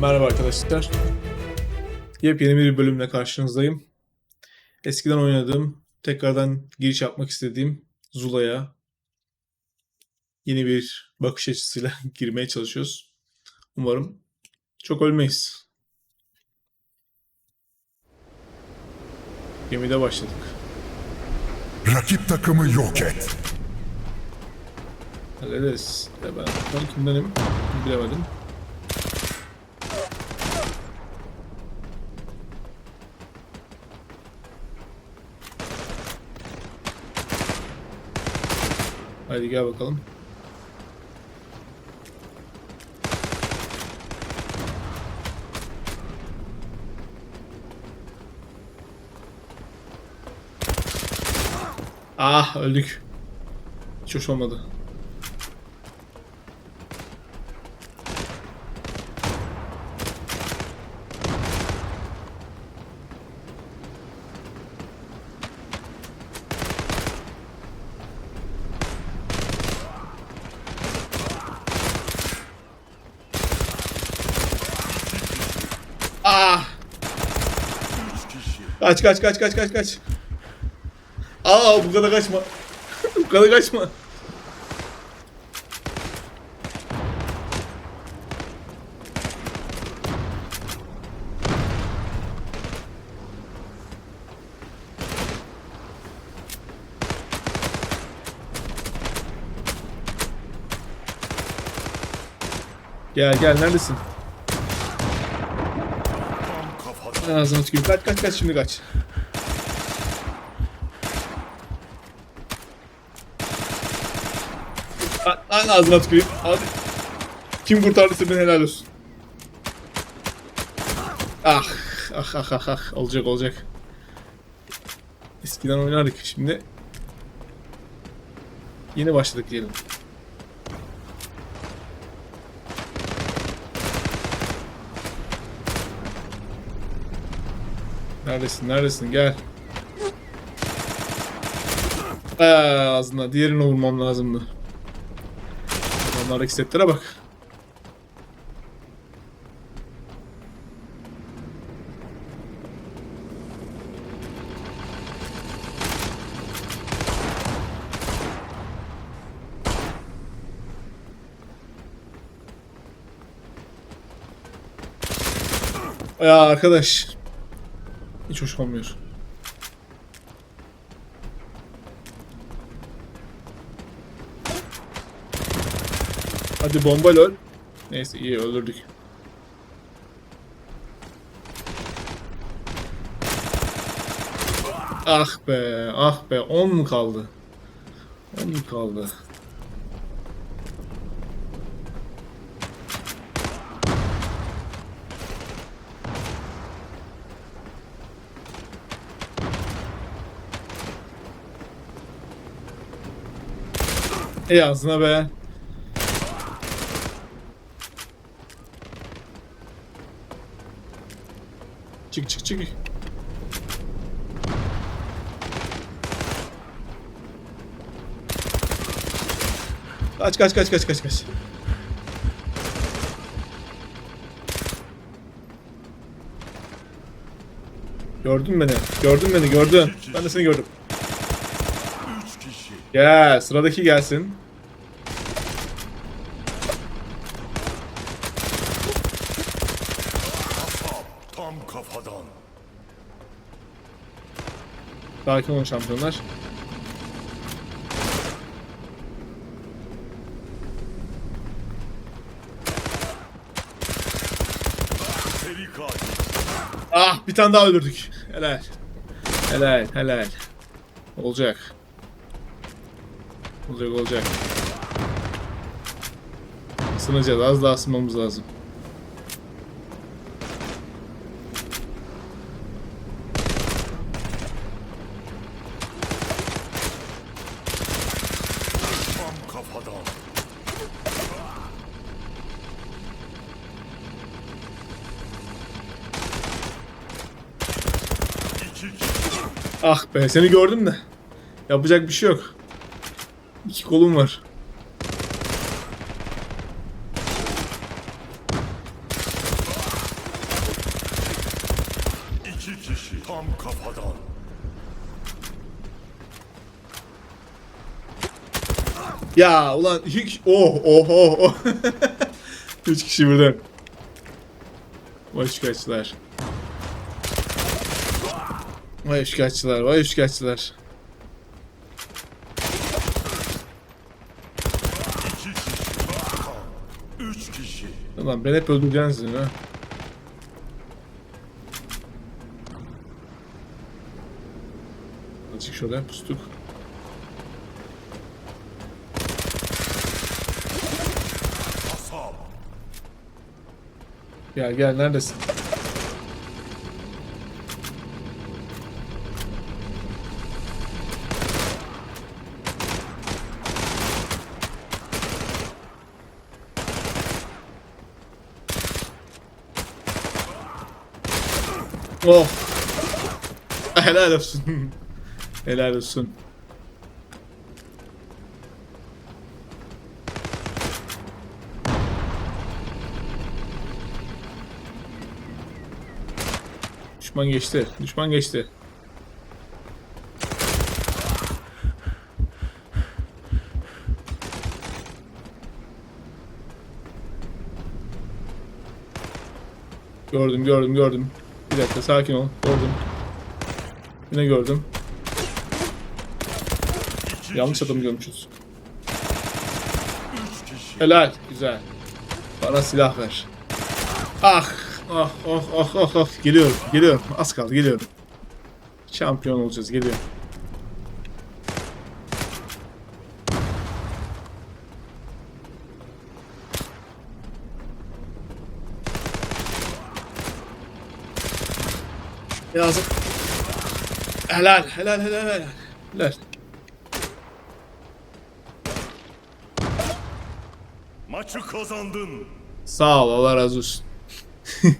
Merhaba arkadaşlar. Yepyeni bir bölümle karşınızdayım. Eskiden oynadığım, tekrardan giriş yapmak istediğim Zula'ya yeni bir bakış açısıyla girmeye çalışıyoruz. Umarım çok ölmeyiz. Gemide başladık. Rakip takımı yok et. Hallederiz. Ya ben, ben kimdenim bilemedim. Haydi gel bakalım. Ah öldük. Hiç hoş olmadı. Ah! Kaç kaç kaç kaç kaç kaç. Aa bu kadar kaçma. bu kadar kaçma. Gel gel neredesin? Ağzına tükürüm. Kaç kaç kaç şimdi kaç. Lan- ağzına tüküreyim. Hadi. Kim kurtardıysa beni helal olsun. Ah. Ah ah ah ah. Olacak olacak. Eskiden oynardık şimdi. Yeni başladık diyelim. Neredesin? Neredesin? Gel. Aa, ağzına. Diğerini vurmam lazımdı. Adamlardaki setlere bak. Ya arkadaş. Hiç hoş olmuyor. Hadi bomba lol. Neyse iyi öldürdük. Ah be, ah be. 10 mu kaldı? 10 mu kaldı? Ey ağzına be. Çık çık çık. Kaç kaç kaç kaç kaç kaç. Gördün beni. Gördün beni gördün. Ben de seni gördüm. Gel sıradaki gelsin. Tam kafadan. Sakin olun şampiyonlar. Ah bir tane daha öldürdük. Helal. Helal helal. Olacak. Olacak olacak. Isınacağız. Az daha ısınmamız lazım. Ah be seni gördüm de. Yapacak bir şey yok. İki kolum var. İki kişi tam kafadan. Ya ulan iki kişi... Oh oh oh oh. Üç kişi burada. Vay şikayetçiler. Vay şikayetçiler, vay şikayetçiler. Ulan ben hep öldüreceğim sizin ha. Azıcık şöyle pustuk. Gel gel neredesin? Oh. Helal olsun. Helal olsun. Düşman geçti. Düşman geçti. Gördüm, gördüm, gördüm. Bir dakika sakin ol. Gördüm. Yine gördüm. Yanlış adamı görmüşüz. Helal, güzel. Bana silah ver. Ah, ah, ah, ah, ah, ah. Geliyorum, geliyorum. Az kaldı, geliyorum. Şampiyon olacağız, geliyorum. Lazım. Helal, helal, helal, helal. Helal. Maçı kazandın. Sağ ol, Allah razı olsun.